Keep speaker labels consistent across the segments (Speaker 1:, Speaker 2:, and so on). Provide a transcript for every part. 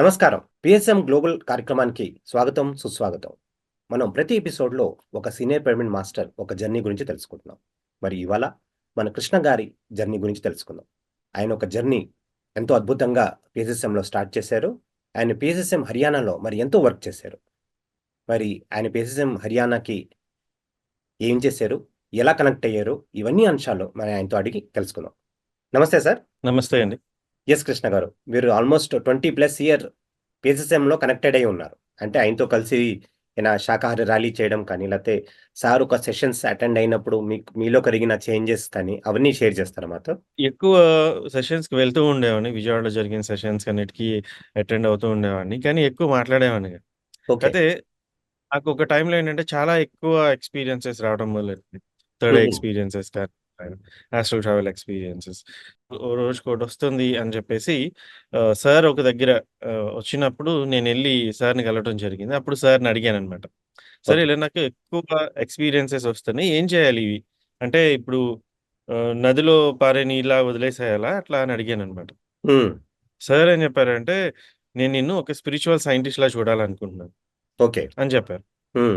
Speaker 1: నమస్కారం. PSM global కార్యక్రమానికి స్వాగతం సుస్వాగతం. మనం ప్రతి ఎపిసోడ్లో ఒక సీనియర్ పిరమిడ్ మాస్టర్ ఒక జర్నీ గురించి తెలుసుకుంటున్నాం. మరి ఇవాళ మన కృష్ణ గారి జర్నీ గురించి తెలుసుకుందాం. ఆయన ఒక జర్నీ ఎంతో అద్భుతంగా పిఎస్ఎస్ఎంలో స్టార్ట్ చేశారు. ఆయన పిఎస్ఎస్ఎం హర్యానాలో మరి ఎంతో వర్క్ చేశారు. మరి ఆయన పిఎస్ఎస్ఎం హర్యానాకి ఏం చేశారు? ఎలా కనెక్ట్ అయ్యారు? ఇవన్నీ అంశాలు మరి ఆయనతో అడిగి తెలుసుకుందాం. నమస్తే సార్.
Speaker 2: నమస్తే అండి.
Speaker 1: ఎస్ కృష్ణ గారు. మీరు ఆల్మోస్ట్ ట్వంటీ ప్లస్ ఇయర్లో కనెక్టెడ్ అయి ఉన్నారు. అంటే ఆయనతో కలిసి ఏమైనా శాకాహార ర్యాలీ చేయడం కానీ లేకపోతే సార్ ఒక సెషన్స్ అటెండ్ అయినప్పుడు మీకు మీలో కలిగిన చేంజెస్ కానీ అవన్నీ షేర్ చేస్తారా మాతో?
Speaker 2: ఎక్కువ సెషన్స్కి వెళ్తూ ఉండేవాడిని. విజయవాడలో జరిగిన సెషన్స్ అన్నిటికీ అటెండ్ అవుతూ ఉండేవాడిని. కానీ ఎక్కువ మాట్లాడేవాడిని. అయితే నాకు ఒక టైంలో ఏంటంటే చాలా ఎక్కువ ఎక్స్పీరియన్సెస్ రావడం మొదలైంది థర్డ్. ఎక్స్పీరియన్సెస్ కానీ. ఆస్ట్రల్ ట్రావెల్ ఎక్స్పీరియన్సెస్ ఓ రోజుకి ఒకటి వస్తుంది అని చెప్పేసి సార్ ఒక దగ్గర వచ్చినప్పుడు నేను వెళ్ళి సార్ని కలవడం జరిగింది. అప్పుడు సార్ని అడిగాను అనమాట సరే ఇలా నాకు ఎక్కువ ఎక్స్పీరియన్సెస్ వస్తున్నాయి. ఏం చేయాలి ఇవి? అంటే ఇప్పుడు నదిలో పారే నీళ్ళ వదిలేసేయాలా? అట్లా అని అడిగాను అనమాట. సార్ ఏం చెప్పారంటే నేను నిన్ను ఒక స్పిరిచువల్ సైంటిస్ట్ లా చూడాలనుకుంటున్నాను.
Speaker 1: ఓకే.
Speaker 2: అని చెప్పారు.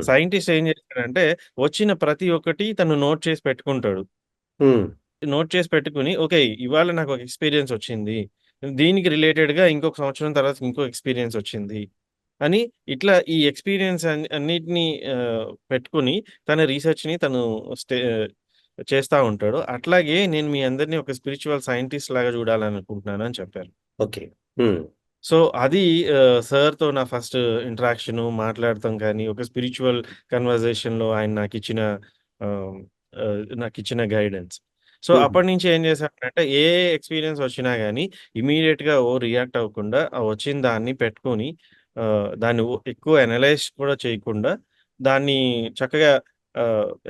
Speaker 2: సైంటిస్ట్ ఏం చేస్తాడంటే వచ్చిన ప్రతి ఒక్కటి తను నోట్ చేసి పెట్టుకుంటాడు. నోట్ చేసి పెట్టుకుని ఓకే ఇవాళ నాకు ఒక ఎక్స్పీరియన్స్ వచ్చింది. దీనికి రిలేటెడ్గా ఇంకొక సంవత్సరం తర్వాత ఇంకో ఎక్స్పీరియన్స్ వచ్చింది. అని ఇట్లా ఈ ఎక్స్పీరియన్స్ అన్నిటిని పెట్టుకుని తన రీసెర్చ్ని తను స్టే చేస్తా ఉంటాడు. అట్లాగే నేను మీ అందరినీ ఒక స్పిరిచువల్ సైంటిస్ట్ లాగా చూడాలనుకుంటున్నాను అని చెప్పారు.
Speaker 1: ఓకే.
Speaker 2: సో అది సార్తో నా ఫస్ట్ ఇంటరాక్షన్ మాట్లాడటం కానీ ఒక స్పిరిచువల్ కన్వర్జేషన్లో ఆయన నాకు ఇచ్చిన నాకు ఇచ్చిన గైడెన్స్ సో
Speaker 1: మ్మ్.
Speaker 2: అప్పటి నుంచి ఏం చేశానంటే ఏ ఎక్స్పీరియన్స్ వచ్చినా కానీ గా ఓ రియాక్ట్ అవ్వకుండా వచ్చిన దాన్ని పెట్టుకొని దాన్ని ఎక్కువ అనలైజ్ కూడా చేయకుండా దాన్ని చక్కగా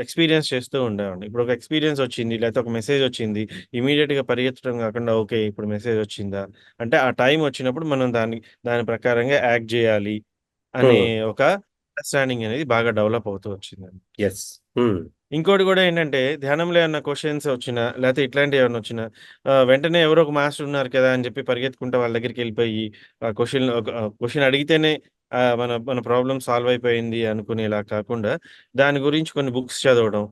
Speaker 2: ఎక్స్పీరియన్స్ చేస్తూ ఉండేవాడిని ఇప్పుడు ఒక ఎక్స్పీరియన్స్ వచ్చింది లేకపోతే ఒక మెసేజ్ వచ్చింది ఇమీడియట్గా పరిగెత్తడం కాకుండా ఓకే ఇప్పుడు మెసేజ్ వచ్చిందా అంటే ఆ టైం వచ్చినప్పుడు మనం దాని దాని ప్రకారంగా యాక్ట్ చేయాలి అనే
Speaker 1: మ్మ్.
Speaker 2: ఒక అండర్స్టాండింగ్ అనేది బాగా డెవలప్ అవుతూ వచ్చిందండి
Speaker 1: ఎస్ మ్మ్.
Speaker 2: ఇంకోటి కూడా ఏంటంటే ధ్యానంలో ఏమన్నా క్వశ్చన్స్ వచ్చినా లేకపోతే ఇట్లాంటివి ఏమన్నా వచ్చినా వెంటనే ఎవరో ఒక మాస్టర్ ఉన్నారు కదా అని చెప్పి పరిగెత్తుకుంటే వాళ్ళ దగ్గరికి వెళ్ళిపోయి ఆ క్వశ్చన్ క్వశ్చన్ అడిగితేనే మన మన ప్రాబ్లం సాల్వ్ అయిపోయింది అనుకునేలా కాకుండా దాని గురించి కొన్ని బుక్స్ చదవడం.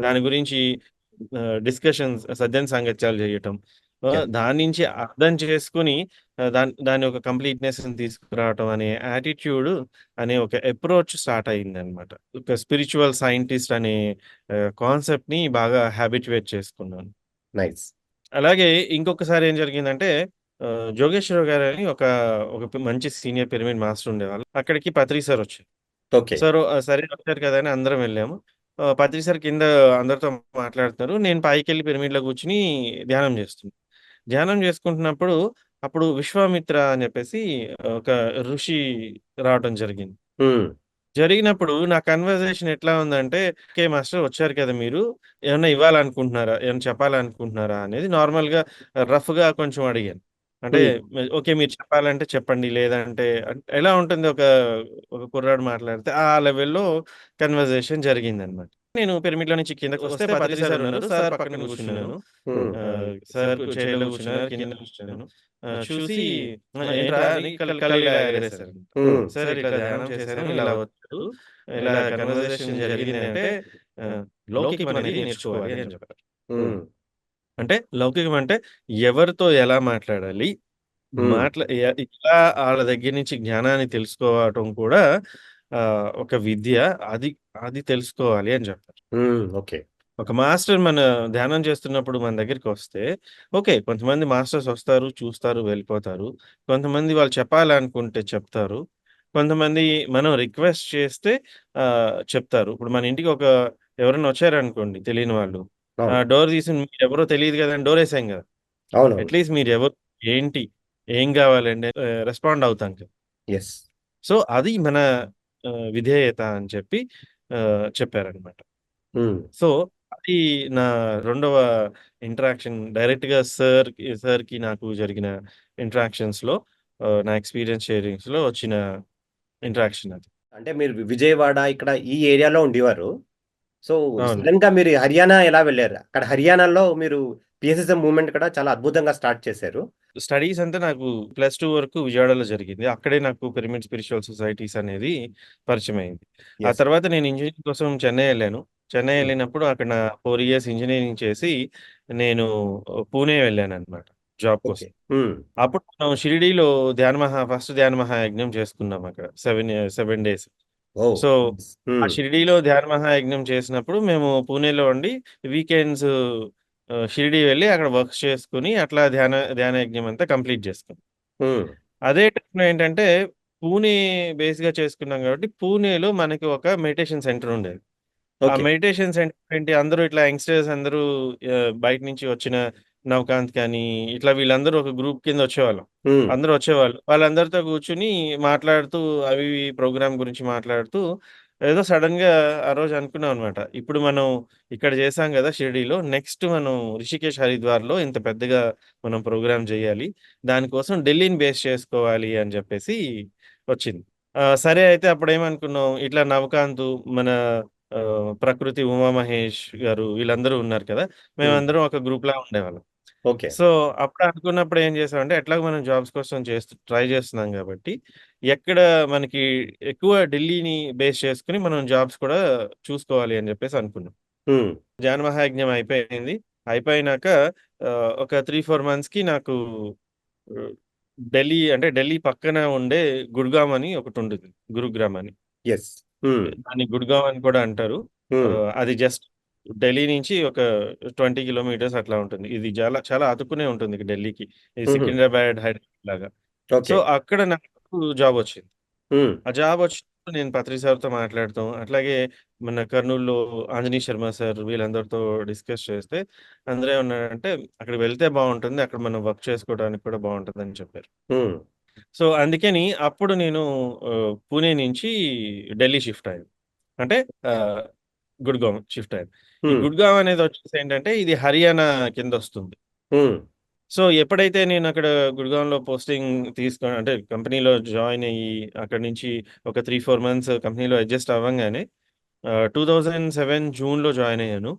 Speaker 2: దాని గురించి డిస్కషన్స్ సజ్జన సాంగత్యాలు చేయటం దాని నుంచి అర్థం చేసుకుని దాని దాని ఒక కంప్లీట్నెస్ తీసుకురావటం అనే యాటిట్యూడ్ అనే ఒక అప్రోచ్ స్టార్ట్ అయింది అనమాట ఒక స్పిరిచువల్ సైంటిస్ట్ అనే కాన్సెప్ట్ని బాగా హ్యాబిట్యుయేట్ చేసుకున్నాను.
Speaker 1: నైస్
Speaker 2: అలాగే ఇంకొకసారి ఏం జరిగిందంటే జోగేశ్వర గారు అని ఒక ఒక పి- మంచి సీనియర్ పిరమిడ్ మాస్టర్ ఉండేవాళ్ళు. అక్కడికి పత్రి సార్ వచ్చారు.
Speaker 1: ఓకే
Speaker 2: సార్ వచ్చారు కదా అని అందరం వెళ్ళాము. పత్రి సార్ కింద అందరితో మాట్లాడుతున్నారు. నేను పైకి వెళ్ళి పిరమిడ్లో కూర్చుని ధ్యానం చేస్తున్నాను ధ్యానం చేసుకుంటున్నప్పుడు అప్పుడు విశ్వామిత్ర అని చెప్పేసి ఒక ఋషి రావడం జరిగింది. జరిగినప్పుడు నా కన్వర్జేషన్ ఎట్లా ఉందంటే ఓకే మాస్టర్ వచ్చారు కదా మీరు. ఏమన్నా ఇవ్వాలనుకుంటున్నారా? ఏమన్నా చెప్పాలనుకుంటున్నారా? అనేది నార్మల్గా రఫ్గా కొంచెం అడిగాను. అంటే. ఓకే మీరు చెప్పాలంటే చెప్పండి లేదంటే ఎలా ఉంటుంది ఒక ఒక కుర్రాడు మాట్లాడితే ఆ లెవెల్లో కన్వర్జేషన్ జరిగింది అనమాట నేను పిరమిడ్లో నుంచి కిందకి వస్తే పత్రి సార్ ఉన్నారు సార్ పక్కన కూర్చున్నాను సార్ చైర్లో కూర్చున్నారు కింద కూర్చున్నాను చూసి "ఆ, ఏంట్రా అని కళ్ళు కళ్ళు ఇలా ఎగరేశారు.
Speaker 1: మ్మ్.
Speaker 2: సార్ ఇట్లా ధ్యానం చేశాను ఇలా వచ్చారు. ఇలా కన్వర్సేషన్ జరిగింది అంటే లౌకికం అనేది నేర్చుకోవాలి అని చెప్పారు. అంటే లౌకికం అంటే ఎవరితో ఎలా మాట్లాడాలి. మాట్లా ఇలా వాళ్ళ దగ్గర నుంచి జ్ఞానాన్ని తెలుసుకోవటం కూడా ఒక విద్య అది అది తెలుసుకోవాలి అని చెప్పారు.
Speaker 1: ఓకే.
Speaker 2: ఒక మాస్టర్ మన ధ్యానం చేస్తున్నప్పుడు మన దగ్గరికి వస్తే ఓకే కొంతమంది మాస్టర్స్ వస్తారు చూస్తారు వెళ్ళిపోతారు. కొంతమంది వాళ్ళు చెప్పాలనుకుంటే చెప్తారు. కొంతమంది మనం రిక్వెస్ట్ చేస్తే చెప్తారు. ఇప్పుడు మన ఇంటికి ఒక ఎవరైనా వచ్చారనుకోండి తెలియని వాళ్ళు. డోర్ తీసి మీరు ఎవరో తెలియదు కదా అని డోర్ వేసాం కదా అట్లీస్ట్ మీరు ఎవరు ఏంటి ఏం కావాలండి రెస్పాండ్ అవుతాం కదా.
Speaker 1: ఎస్.
Speaker 2: సో అది మన విధేయత అని చెప్పి చెప్పారనమాట. సో అది నా రెండవ ఇంటరాక్షన్ డైరెక్ట్గా సార్ సార్కి నాకు జరిగిన ఇంటరాక్షన్స్లో నా ఎక్స్పీరియన్స్ షేరింగ్స్లో వచ్చిన ఇంటరాక్షన్ అది.
Speaker 1: అంటే మీరు విజయవాడ ఇక్కడ ఈ ఏరియాలో ఉండేవారు. సో సడన్గా మీరు హర్యానా ఎలా వెళ్ళారు? అక్కడ హర్యానాలో మీరు పిఎస్ఎస్ఎం మూవ్మెంట్ కూడా చాలా అద్భుతంగా స్టార్ట్ చేశారు
Speaker 2: స్టడీస్ అంతా నాకు ప్లస్ 2 వరకు విజయవాడలో జరిగింది. అక్కడే నాకు పిరమిడ్ స్పిరిచువల్ సొసైటీస్ అనేది పరిచయమైంది. ఆ
Speaker 1: యెస్.
Speaker 2: తర్వాత నేను ఇంజినీరింగ్ కోసం చెన్నై ఎళ్ళాను. చెన్నై
Speaker 1: హ్మ్.
Speaker 2: ఎళ్ళినప్పుడు అక్కడ 4 ఇయర్స్ ఇంజినీరింగ్ చేసి నేను పూణే వెళ్ళాననమాట జాబ్
Speaker 1: ఓకే.
Speaker 2: కోసం.
Speaker 1: హ్మ్.
Speaker 2: అప్పుడు మనం షిరిడీలో ధ్యాన మహా ఫస్ట్ ధ్యాన మహాయజ్ఞం చేసుకున్నాం అక్కడ. 7 ఇయ 7 డేస్.
Speaker 1: ఓహ్!
Speaker 2: So,
Speaker 1: nice.
Speaker 2: ఆ. షిరిడీలో ధ్యాన మహాయజ్ఞం చేసినప్పుడు మేము పూణేలో ఉండి వీకెండ్స్ షిరిడీ వెళ్ళి అక్కడ వర్క్స్ చేసుకొని అట్లా ధ్యాన ధ్యాన యజ్ఞం అంతా కంప్లీట్ చేసుకున్నాం.
Speaker 1: హ్మ్.
Speaker 2: అదే టైంలో ఏంటంటే పూణే బేస్‌గా చేసుకున్నాం కాబట్టి పూణేలో మనకి ఒక మెడిటేషన్ సెంటర్ ఉండేది. ఆ. మెడిటేషన్ సెంటర్ ఏంటి అందరూ ఇట్లా యంగ్‌స్టర్స్ అందరూ బయట నుంచి వచ్చిన నవకాంత్ కానీ, ఇట్లా వీళ్ళందరూ ఒక గ్రూప్ కింద వచ్చేవాళ్ళం. అందరూ వచ్చేవాళ్ళు. వాళ్ళందరితో కూర్చొని మాట్లాడుతూ అవి ప్రోగ్రామ్ గురించి మాట్లాడుతూ ఏదో సడెన్‌గా ఆ రోజు అనుకున్నాం అనమాట. ఇప్పుడు మనం ఇక్కడ చేశాం గదా! షిరిడీలో నెక్స్ట్ మనం రిషికేష్, హరిద్వార్‌లో ఇంత పెద్దగా మనం ప్రోగ్రామ్ చేయాలి. దానికోసం ఢిల్లీని బేస్ చేసుకోవాలి అని చెప్పేసి వచ్చింది. సరే అయితే అప్పుడేమనుకున్నాం ఇట్లా నవకాంతు మన ప్రకృతి ఉమామహేష్ గారు వీళ్ళందరూ ఉన్నారు కదా! మేమందరం ఒక గ్రూప్‌లా ఉండేవాళ్ళం.
Speaker 1: ఓకే.
Speaker 2: సో, అప్పుడు అనుకున్నప్పుడు ఏం చేసామంటే ఎట్లాగో మనం జాబ్స్ కోసం చేస్తూ ట్రై చేస్తున్నాం కాబట్టి, ఎక్కడ మనకి ఎక్కువ ఢిల్లీని బేస్ చేసుకొని మనం జాబ్స్ కూడా చూసుకోవాలి అని చెప్పేసి అనుకున్నాం.
Speaker 1: హ్మ్.
Speaker 2: ధ్యాన మహాయజ్ఞం అయిపోయింది. అయిపోయినాక ఆహ్, ఒక 3, 4 మంత్స్‌కి నాకు ఆహ్, ఢిల్లీ అంటే ఢిల్లీ పక్కన ఉండే గుర్గావ్ అని ఒకటుంటుంది. గురుగ్రామ్ అని.
Speaker 1: యెస్. హ్మ్.
Speaker 2: దాన్ని గుడ్‌గావ్ అని కూడా అంటారు.
Speaker 1: హ్మ్.
Speaker 2: ఆహ్, అది జస్ట్ ఢిల్లీ నుంచి ఒక 20 కిలోమీటర్స్ అట్లా ఉంటుంది. ఇది చాలా చాలా అతుక్కునే ఉంటుంది ఢిల్లీకి. ఇది. సికింద్రాబాద్, హైదరాబాద్ లాగా. సో. అక్కడ నాకు జాబ్ వచ్చింది. ఆ జాబ్ వచ్చినప్పుడు నేను పత్రి సార్‌తో మాట్లాడతాం. అట్లాగే మన కర్నూల్‌లో ఆంజనేయ శర్మ సార్ వీళ్ళందరితో డిస్కస్ చేస్తే అందరూ ఏమన్నారంటే, "అక్కడికి వెళ్తే బావుంటుంది. అక్కడ మనం వర్క్ చేసుకోవడానికి కూడా బావుంటదని" చెప్పారు.
Speaker 1: హ్మ్.
Speaker 2: సో, అందుకని అప్పుడు నేను పూణే నుంచి ఢిల్లీ షిఫ్ట్ అయ్యాను. అంటే ఆహ్, గుడ్‌గావ్ షిఫ్ట్
Speaker 1: హ్మ్.
Speaker 2: గుడ్‌గావ్ అనేది వచ్చేసి ఏంటంటే ఇది హర్యానా కిందొస్తుంది.
Speaker 1: హ్మ్.
Speaker 2: సో, ఎప్పుడైతే నేను అక్కడ గుడ్‌గావ్‌లో పోస్టింగ్ తీసుకొని అంటే కంపెనీలో జాయిన్ అయ్యి అక్కడి నుంచి ఒక 3, 4 మంత్స్ కంపెనీలో అడ్జస్ట్ అవ్వంగానే ఆహ్, 2007 జూన్‌లో జాయిన్ అయ్యాను.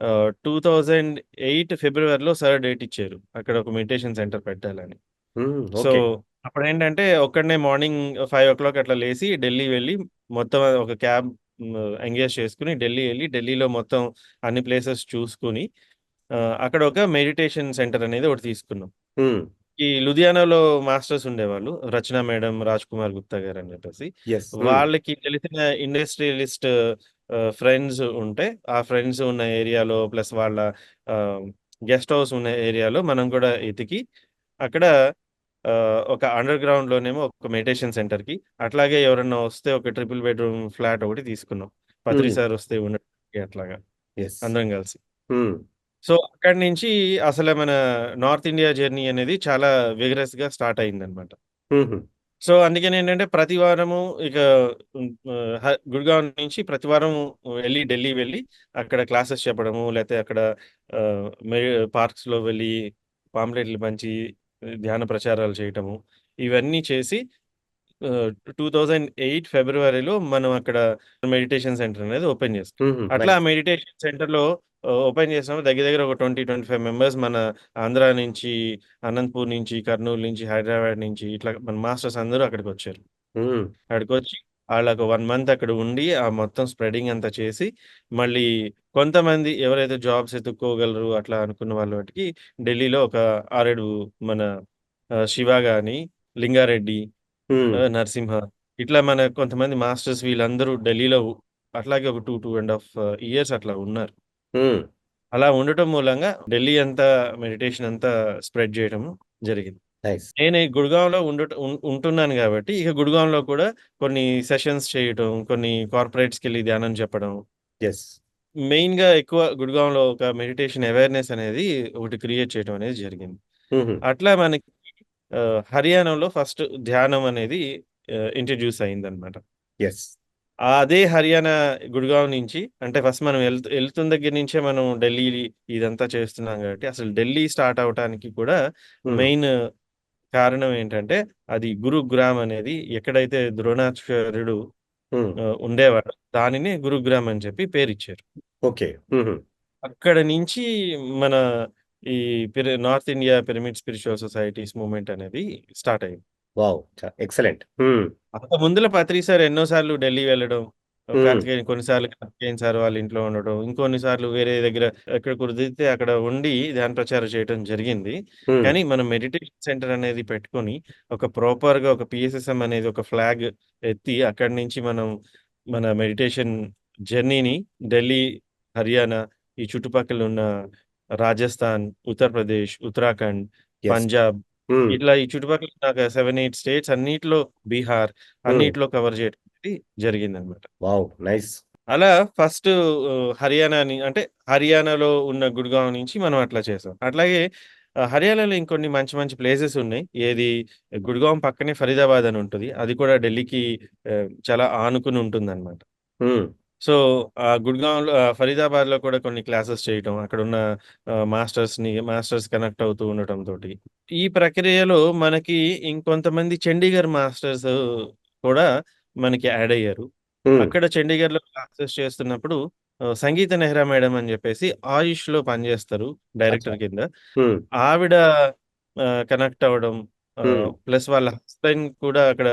Speaker 2: ఆహ్, 2008 ఫిబ్రవరిలో సార్ డేట్ ఇచ్చారు. అక్కడ ఒక మెడిటేషన్ సెంటర్ పెట్టాలని. So,
Speaker 1: okay.
Speaker 2: అప్పుడేంటంటే ఒక్కడినే మార్నింగ్ 5:00 అట్లా లేసి ఢిల్లీ వెళ్ళి మొత్తం ఒక క్యాబ్ ఎంగేజ్ చేసుకొని ఢిల్లీ ఎళ్ళి ఢిల్లీలో మొత్తం అన్ని ప్లేసెస్ చూసుకొని అక్కడ ఒక మెడిటేషన్ సెంటర్ అనేది ఒకటి తీసుకున్నాం. ఈ లుధియానాలో మాస్టర్స్ ఉండేవాళ్ళు. రచన మేడం, రాజ్‌కుమార్ గుప్తా గారని చెప్పేసి.
Speaker 1: యెస్. హ్మ్.
Speaker 2: వాళ్ళకి తెలిసిన ఇండస్ట్రియలిస్ట్ ఫ్రెండ్స్ ఉంటే, ఆ ఫ్రెండ్స్ ఉన్న ఏరియాలో ప్లస్ వాళ్ళ గెస్ట్ హౌస్ ఉన్న ఏరియాలో మనం కూడా ఎతికి అక్కడ ఒక అండర్ గ్రౌండ్‌లోనేమో ఒక మెడిటేషన్ సెంటర్‌కి, అట్లాగే ఎవరన్నా వస్తే ఒక ట్రిపుల్ బెడ్‌రూమ్ ఫ్లాట్ ఒకటి తీసుకున్నాం. పత్రి. సార్ వస్తే ఉండడానికి అట్లాగా. అందరం కలిసి. సో, అక్కడి నుంచి అసలు మన నార్త్ ఇండియా జర్నీ అనేది చాలా విగరస్‌గా స్టార్ట్ అయిందనమాట.
Speaker 1: హుహు.
Speaker 2: సో, అందుకనేంటంటే ప్రతి వారము ఇక గుడ్‌గావ్ నుంచి ప్రతి వారం వెళ్ళి ఢిల్లీ వెళ్ళి అక్కడ క్లాసెస్ చెప్పడము, లేతే అక్కడ ఆహ్, మె పార్క్స్‌లో వెళ్ళి పాంప్లెట్లు పంచి ధ్యాన ప్రచారాలు చేయటము. ఇవన్నీ చేసి ఆహ్, 2008 ఫిబ్రవరిలో మనం అక్కడ మెడిటేషన్ సెంటర్ అనేది ఓపెన్.
Speaker 1: హుహు.
Speaker 2: అట్లా
Speaker 1: నైస్.
Speaker 2: మెడిటేషన్ సెంటర్‌లో ఆహ్, ఓపెన్ చేసినప్పుడు దగ్గర దగ్గర ఒక 20, 25 మెంబర్స్ మన ఆంధ్ర నుంచి, అనంతపూర్ నుంచి, కర్నూలు నుంచి, హైదరాబాద్ నుంచి ఇట్లా మన మాస్టర్స్ అందరూ అక్కడికొచ్చారు.
Speaker 1: హ్మ్.
Speaker 2: అక్కడికొచ్చి ఆళ్ళొక 1 మంత్ అక్కడ ఉండి, ఆ మొత్తం స్ప్రెడింగ్ అంతా చేసి, మళ్ళీ కొంతమంది ఎవరైతే జాబ్స్ ఎతుక్కోగలరు అట్లా అనుకున్న వాళ్ళ మటికి ఢిల్లీలో ఒక 6, 7 మన శివ గాని, లింగారెడ్డి, నరసింహ ఇట్లా మన కొంతమంది మాస్టర్స్ వీళ్ళందరూ ఢిల్లీలో అట్లాగే ఒక 2, 2 ½ ఇయర్స్ అట్లా ఉన్నారు. అలా ఉండటం మూలంగా ఢిల్లీ అంతా మెడిటేషన్ అంతా స్ప్రెడ్ చేయడం జరిగింది. నేను ఈ గుడ్‌గావ్‌లో ఉండట ఉం ఉంటున్నాను గాబట్టి, ఇక గుడ్‌గావ్‌లో కూడా కొన్ని సెషన్స్ చేయటం, కొన్ని కార్పొరేట్స్‌కెళ్ళి ధ్యానం చెప్పడం.
Speaker 1: యెస్.
Speaker 2: మెయిన్‌గా ఎక్కువ గుడ్‌గావ్‌లో ఒక మెడిటేషన్ అవేర్‌నెస్ అనేది ఒకటి క్రియేట్ చేయడం అనేది జరిగింది. అట్లా మనకి హర్యానాలో ఫస్ట్ ధ్యానం అనేది ఇంట్రొడ్యూస్ అయిందనమాట.
Speaker 1: యెస్.
Speaker 2: అదే హర్యానా గుడ్‌గావ్ నుంచి అంటే ఫస్ట్ మనం ఎళ్తు ఎళ్తున్న దగ్గర నుంచే మనం ఢిల్లీ ఇదంతా చేస్తున్నాం గాబట్టి, అసలు ఢిల్లీ స్టార్ట్ అవ్వటానికి కూడా. మెయిన్ కారణం ఏంటంటే, అది గురుగ్రామ్ అనేది ఎక్కడైతే ద్రోణాచార్యుడు ఉండేవాడో దానినే గురుగ్రామ్ అని చెప్పి పేరిచ్చారు.
Speaker 1: ఓకే.
Speaker 2: అక్కడ నుంచి మన ఈ north India pyramid spiritual societies movement అనేది స్టార్ట్ అయింది.
Speaker 1: వావ్! ఎక్సలెంట్.
Speaker 2: అంత ముందుల పత్రి సార్ ఎన్నో సార్లు ఢిల్లీ వెళ్ళడం. కార్తికేయన్ కొన్నిసార్లు కార్తికేయన్ సార్ వాళ్ళ ఇంట్లో ఉండడం. ఇంకొన్ని సార్లు వేరే దగ్గర ఎక్కడ కుదిరితే అక్కడ ఉండి ధ్యాన ప్రచారం చేయటం జరిగింది. కానీ మనం మెడిటేషన్ సెంటర్ అనేది పెట్టుకొని ఒక ప్రాపర్‌గా ఒక పీఎస్ఎస్ఎం అనేది ఒక ఫ్లాగ్ ఎత్తి అక్కడి నుంచి మనం మన మెడిటేషన్ జర్నీని ఢిల్లీ, హర్యానా ఈ చుట్టుపక్కల ఉన్న రాజస్థాన్, ఉత్తరప్రదేశ్, ఉత్తరాఖండ్. పంజాబ్. ఇట్లా ఈ చుట్టుపక్కల 7, 8 స్టేట్స్ అన్నిట్లో బీహార్. అన్నిట్లో కవర్ చేయడం అనేది జరిగిందనమాట.
Speaker 1: వావ్! నైస్.
Speaker 2: అలా ఫస్ట్ ఆహ్, హర్యానాని అంటే హర్యానాలో ఉన్న గుడ్‌గావ్ నుంచి మనం అట్లా చేసాం. అట్లాగే హర్యానాలో ఇంకొన్ని మంచి మంచి ప్లేసెస్ ఉన్నాయి. ఏది గుడ్‌గావ్ పక్కనే ఫరీదాబాద్ అని ఉంటది. అది కూడా ఢిల్లీకి చాలా ఆనుకుని ఉంటుందనమాట.
Speaker 1: హ్మ్.
Speaker 2: సో, ఆహ్, గుడ్‌గావ్‌లో ఆహ్, ఫరీదాబాద్‌లో కూడా కొన్ని క్లాసెస్ చేయటం. అక్కడున్న ఆహ్, మాస్టర్స్‌ని మాస్టర్స్ కనెక్ట్ అవుతూ ఉండటంతోటి. ఈ ప్రక్రియలో మనకి ఇంకొంతమంది చండీగఢ్ మాస్టర్స్ కూడా మనకి యాడ్ అయ్యారు. అక్కడ చండీగఢ్‌లో క్లాసెస్ చేస్తున్నప్పుడు సంగీత నెహ్రా మేడం అని చెప్పేసి ఆయుష్‌లో పనిచేస్తారు
Speaker 1: అచ్చా!
Speaker 2: డైరెక్టర్ కింద. ఆవిడ కనెక్ట్ అవ్వడం. ప్లస్ వాళ్ళ హస్బెండ్ కూడా అక్కడ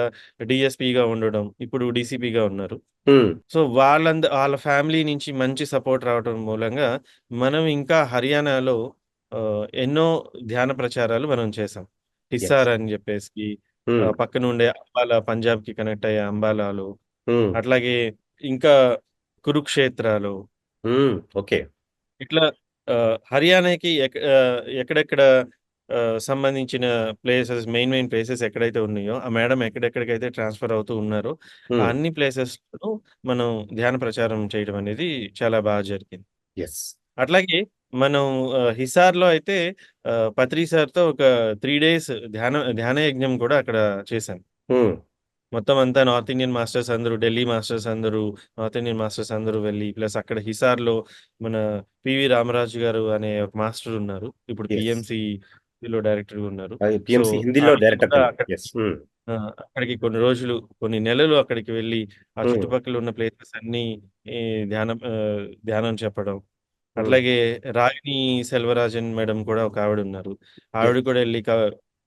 Speaker 2: డీఎస్‌పీగా ఉండడం. ఇప్పుడు డీసీపీగా ఉన్నారు. సో, వాళ్ళంద ఆళ్ళ ఫ్యామిలీ నుంచి మంచి సపోర్ట్ రావటం మూలంగా మనం ఇంకా హర్యానాలో ఎన్నో ధ్యాన ప్రచారాలు మనం చేసాం. హిస్సార్ అని చెప్పేసి ఆహ్, పక్కనుండే అంబాలా పంజాబ్‌కి కనెక్ట్ అయ్యే అంబాలాలో. అట్లాగే ఇంకా కురుక్షేత్రాలో.
Speaker 1: ఓకే.
Speaker 2: ఇట్లా హర్యానాకి ఎక్ ఎక్కడెక్కడ సంబంధించిన ప్లేసెస్ మెయిన్ మెయిన్ ప్లేసెస్ ఎక్కడైతే ఉన్నాయో, ఆ మేడం ఎక్కడెక్కడికైతే ట్రాన్స్‌ఫర్ అవుతూ ఉన్నారో, ఆ. అన్ని ప్లేసెస్‌లోనూ మనం ధ్యాన ప్రచారం చేయడం అనేది చాలా బాగా జరిగింది.
Speaker 1: యెస్.
Speaker 2: అట్లాగే మనం హిసార్‌లో అయితే పత్రి సార్‌తో ఒక 3 డేస్ ధ్యాన ధ్యాన యజ్ఞం కూడా అక్కడ చేశాం.
Speaker 1: హ్మ్.
Speaker 2: మొత్తం అంతా నార్త్ ఇండియన్ మాస్టర్స్ అందరూ, ఢిల్లీ మాస్టర్స్ అందరూ, నార్త్ ఇండియన్ మాస్టర్స్ అందరూ వెళ్ళి, ప్లస్ అక్కడ హిసార్‌లో మన పివి రామరాజు గారు అనే ఒక మాస్టర్ ఉన్నారు. ఇప్పుడు ఉన్నారు.
Speaker 1: పీఎంసీ
Speaker 2: ఆయన
Speaker 1: డైరెక్టర్ కింద.
Speaker 2: అక్కడికి కొన్ని రోజులు, కొన్ని నెలలు అక్కడికి వెళ్ళి, ఆ. చుట్టుపక్కల ఉన్న ప్లేసెస్ అన్నీ ధ్యానం ధ్యానం చెప్పడం. అట్లాగే రాగిణి సెల్వరాజన్ మేడం కూడా ఒక ఆవిడ ఉన్నారు. ఆవిడ. కూడా క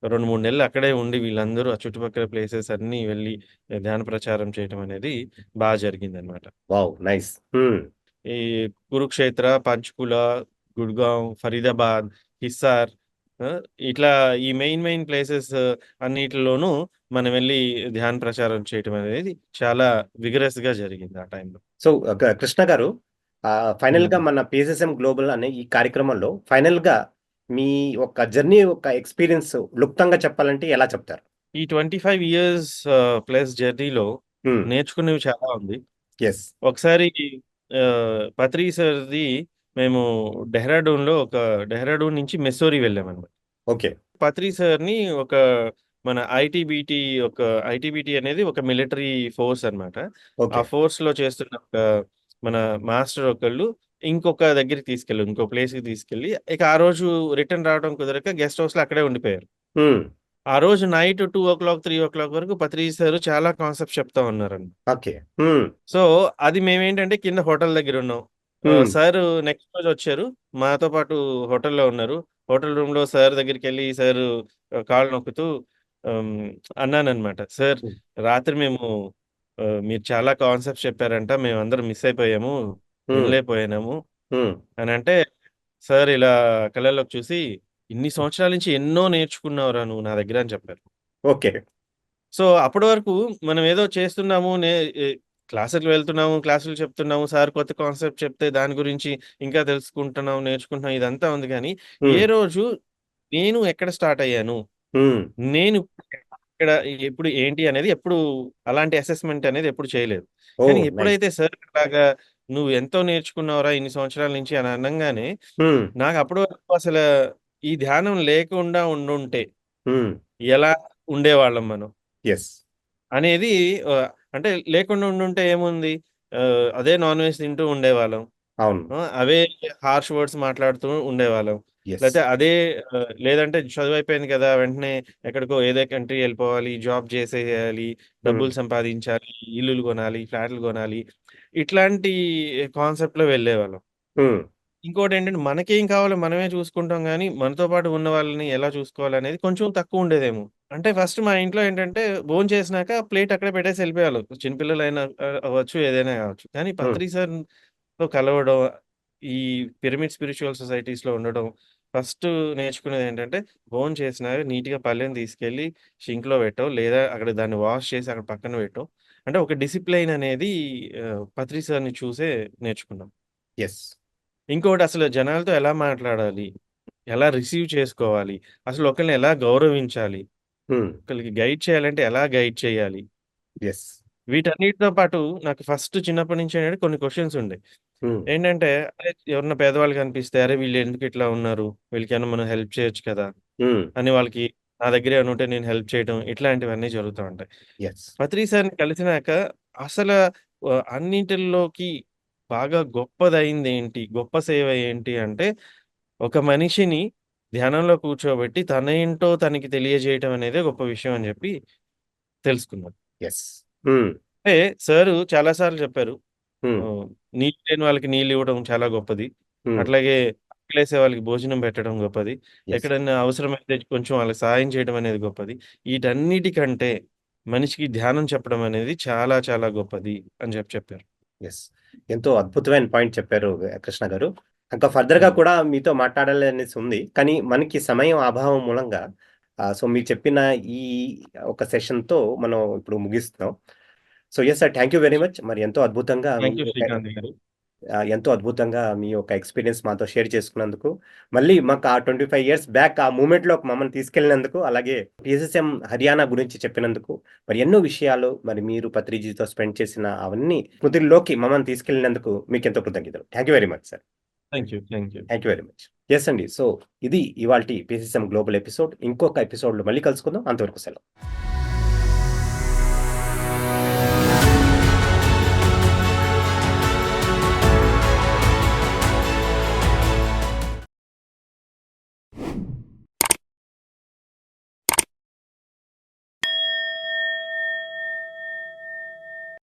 Speaker 2: 2, 3 నెలలు అక్కడే ఉండి వీళ్ళందరూ ఆ చుట్టుపక్కల ప్లేసెస్ అన్నీ వెళ్ళి ధ్యాన ప్రచారం చేయటం అనేది బా జరిగిందనమాట.
Speaker 1: వావ్! నైస్.
Speaker 2: ఈ కురుక్షేత్ర, పంచ్‌కుల, గుడ్‌గావ్, ఫరీదాబాద్, హిస్సార్! ఇట్లా ఈ మెయిన్ మెయిన్ ప్లేసెస్ అన్నిటిలోనూ మనం వెళ్ళి ధ్యాన ప్రచారం చేయటం అనేది చాలా విగరస్‌గా జరిగింది ఆ టైంలో.
Speaker 1: సో, కృష్ణ గారు ఆహ్, ఫైనల్‌గా
Speaker 2: హ్మ్.
Speaker 1: మన పీఎస్ఎస్ఎం గ్లోబల్ అనే ఈ కార్యక్రమంలో ఫైనల్‌గా మీ యొక్క జర్నీ యొక్క ఎక్స్‌పీరియన్స్ క్లుప్తంగా చెప్పాలంటే ఎలా చెప్తారు?
Speaker 2: ఈ 25 ఇయర్స్ ఆహ్, ప్లస్ జర్నీలో
Speaker 1: హ్మ్.
Speaker 2: నేర్చుకున్నవి చాలా ఉంది.
Speaker 1: యెస్.
Speaker 2: ఒకసారి పత్రి సార్‌ది మేము డెహ్రాడూన్‌లో ఒక డెహ్రాడూన్ నుంచి మెస్సోరి వెళ్ళామనమాట.
Speaker 1: ఓకే.
Speaker 2: పత్రి సార్‌ని ఒక మన ఐటీబీటీ ఒక ఐటీబీటీ అనేది ఒక మిలిటరీ ఫోర్స్ అనమాట. ఆ
Speaker 1: ఓకే.
Speaker 2: ఫోర్స్‌లో చేస్తున్న ఒక మన మాస్టర్ ఒకళ్ళు ఇంకొక దగ్గరికి తీసుకెళ్ళారు. ఇంకో ప్లేస్‌కి తీసుకెళ్ళి ఇక ఆ రోజు రిటర్న్ రావడం కుదరక గెస్ట్ హౌస్‌లో అక్కడే ఉండిపోయారు. ఆ రోజు నైట్ 2:00, 3:00 వరకు పత్రి సార్ చాలా కాన్సెప్ట్స్ చెప్తా ఉన్నారండి.
Speaker 1: ఓకే.
Speaker 2: సో, అది మేమేంటంటే కింద హోటల్ దగ్గరున్నాం. Ah,
Speaker 1: hmm.
Speaker 2: సారు నెక్స్ట్ రోజొచ్చారు. మాతో పాటు హోటల్‌లో ఉన్నారు. హోటల్ రూమ్‌లో సార్ దగ్గరికెళ్ళి సారు ఆహ్, కాళ్ళు నొక్కుతూ హ్మ్, అన్నాననమాట. సార్. రాత్రి మేము మీరు చాలా కాన్సెప్ట్స్ చెప్పారంట. మేమందరం మిస్ అయిపోయాము.
Speaker 1: హ్మ్.
Speaker 2: వినలేకపోయాము
Speaker 1: హ్మ్.
Speaker 2: అనంటే, సార్ ఇలా కళ్ళల్లోకి చూసి, "ఇన్ని సంవత్సరాల నుంచి ఎన్నో నేర్చుకున్నావురా నువ్వు నా దగ్గర" అని చెప్పారు.
Speaker 1: ఓకే.
Speaker 2: సో, అప్పటి వరకు మనం ఏదో చేస్తున్నాము. నే క్లాసులకు వెళ్తున్నాము, క్లాసులు చెప్తున్నాము. సార్ కొత్త కాన్సెప్ట్ చెప్తే దాని గురించి ఇంకా తెలుసుకుంటున్నాం, నేర్చుకుంటున్నాం ఇదంతా ఉంది గానీ, ఏ. రోజు నేను ఎక్కడ స్టార్ట్ అయ్యాను? నేను ఎక్కడ, ఎప్పుడు, ఏంటి అనేది ఎప్పుడు అలాంటి అసెస్‌మెంట్ అనేది ఎప్పుడు చేయలేదు. కానీ!
Speaker 1: నైస్.
Speaker 2: ఎప్పుడైతే సార్ అలాగా "నువ్వు ఎంతో నేర్చుకున్నావురా ఇన్ని సంవత్సరాల నుంచి" అని అనంగానే,
Speaker 1: హ్మ్.
Speaker 2: నాకు అప్పటి వరకు అసల ఈ ధ్యానం లేకుండా ఉండుంటే
Speaker 1: హ్మ్.
Speaker 2: ఎలా ఉండేవాళ్ళం మనం?
Speaker 1: యెస్.
Speaker 2: అనేది అంటే లేకుండా ఉండుంటే ఏముంది? అదే నాన్ వెజ్ తింటూ ఉండేవాళ్ళం.
Speaker 1: అవును.
Speaker 2: ఆ! అవే హార్ష్ వర్డ్స్ మాట్లాడుతూ ఉండేవాళ్ళం. లేతే అదే లేదంటే చదువయిపోయింది కదా! వెంటనే ఎక్కడికో ఏదో కంట్రీ ఎళ్ళిపోవాలి, జాబ్ చేసేయాలి,
Speaker 1: హ్మ్.
Speaker 2: డబ్బులు సంపాదించాలి, ఇల్లులు కొనాలి, ఫ్లాట్లు కొనాలి. ఇట్లాంటి కాన్సెప్ట్‌లో వెళ్ళేవాళ్ళం.
Speaker 1: హ్మ్.
Speaker 2: ఇంకోటేంటంటే మనకేం కావాలో మనమే చూసుకుంటాం గానీ, మనతో పాటు ఉన్న వాళ్ళని ఎలా చూసుకోవాలనేది కొంచెం తక్కువుండేదేమో. అంటే ఫస్ట్ మా ఇంట్లో ఏంటంటే భోంచేసినాక ప్లేట్ అక్కడే పెట్టేసి ఎళ్ళిపోయేవాళ్ళు. చిన్నపిల్లలైనా అవ్వచ్చు ఏదైనా గావచ్చు. కానీ
Speaker 1: హ్మ్.
Speaker 2: పత్రి సార్‌తో కలవడం, ఈ పిరమిడ్ స్పిరిచ్యువల్ సొసైటీస్‌లో ఉండడం, ఫస్ట్ నేర్చుకునేదేంటంటే భోంచేసినాక నీట్‌గా పళ్ళెం తీసుకెళ్ళి సింక్‌లో పెట్టో, లేదా అక్కడ దాన్ని వాష్ చేసి అక్కడ పక్కన పెట్టో, అంటే ఒక డిసిప్లైన్ అనేది పత్రి సార్‌ని చూసే నేర్చుకున్నాం.
Speaker 1: యెస్.
Speaker 2: ఇంకోటి అసలు జనాలతో ఎలా మాట్లాడాలి? ఎలా రిసీవ్ చేసుకోవాలి? అసలు ఒకళ్ళని ఎలా గౌరవించాలి? ఒకళ్ళకి గైడ్ చేయాలంటే ఎలా గైడ్ చేయాలి?
Speaker 1: యెస్.
Speaker 2: వీటన్నిటితో పాటు నాకు ఫస్ట్ చిన్నప్పటి నుంచి ఏంటంటే కొన్ని క్వెషన్స్ ఉండేవి.
Speaker 1: హ్మ్.
Speaker 2: ఏంటంటే అరే ఎవరైనా పేదవాళ్ళు కనిపిస్తే అరే వీళ్ళు ఎందుకు ఇట్లా ఉన్నారు? వీళ్ళకేమన్నా మనం హెల్ప్ చేయొచ్చు కదా!
Speaker 1: హ్మ్.
Speaker 2: అని వాళ్ళకి నా దగ్గర ఏమైనా ఉంటే నేను హెల్ప్ చేయడం ఇట్లాంటివన్నీ జరుగుతా ఉంటాయి.
Speaker 1: యెస్.
Speaker 2: పత్రి సార్‌ని కలిసినాక అసల ఆహ్, అన్నిటిల్లోకి బాగా గొప్పదయిందేంటి? గొప్ప సేవ ఏంటి అంటే ఒక మనిషిని ధ్యానంలో కూర్చోబెట్టి తనేంటో తనకి తెలియజేయటం అనేదే గొప్ప విషయం అని జెప్పి తెలుసుకున్నాను.
Speaker 1: యెస్. హ్మ్.
Speaker 2: అంటే సారు చాలా సార్లు చెప్పారు. నీళ్ళు లేని వాళ్ళకి నీళ్ళివ్వడం చాలా గొప్పది. అట్లాగే ఆకలేసే వాళ్ళకి భోజనం పెట్టడం గొప్పది.
Speaker 1: యెస్.
Speaker 2: ఎక్కడన్నా అవసరమైతే కొంచెం వాళ్ళకి సహాయం చేయడం అనేది గొప్పది. ఈటన్నిటికంటే మనిషికి ధ్యానం చెప్పడం అనేది చాలా చాలా గొప్పది అని జెప్పి చెప్పారు.
Speaker 1: యెస్. ఎంతో అద్భుతమైన పాయింట్ చెప్పారు కృష్ణ గారు. ఇంకా ఫర్దర్‌గా
Speaker 2: హ్మ్.
Speaker 1: కూడా మీతో మాట్లాడాలి అనేసి ఉంది. కానీ మనకి సమయం అభావం మూలంగా సో మీరు చెప్పిన ఈ ఒక సెషన్‌తో మనం ఇప్పుడు ముగిస్తున్నాం. So yes sir. Thank you very much. మరి ఎంతో అద్భుతంగా ఎంతో అద్భుతంగా మీ యొక్క ఎక్స్‌పీరియన్స్ మాతో షేర్ చేసుకున్నందుకు, మళ్ళీ మాకు ఆ 25 ఇయర్స్ బ్యాక్ ఆ మూవ్‌మెంట్‌లోకి మమ్మల్ని తీసుకెళ్ళినందుకు, అలాగే పీఎస్ఎస్ఎం హర్యానా గురించి చెప్పినందుకు, మరి ఎన్నో విషయాలు మరి మీరు పత్రిజీతో స్పెండ్ చేసిన అవన్నీ స్మృతుల్లోకి మమ్మల్ని తీసుకెళ్ళినందుకు మీకెంతో కృతజ్ఞతలు. Thank you very much sir.
Speaker 2: Thank you.
Speaker 1: Thank you. Very much. Yes అండి. సో ఇది ఇవాల్టి పీఎస్ఎస్ఎం గ్లోబల్ ఎపిసోడ్. ఇంకొక ఎపిసోడ్‌లో మళ్ళీ కలుసుకుందాం. అంతవరకు సెలవు.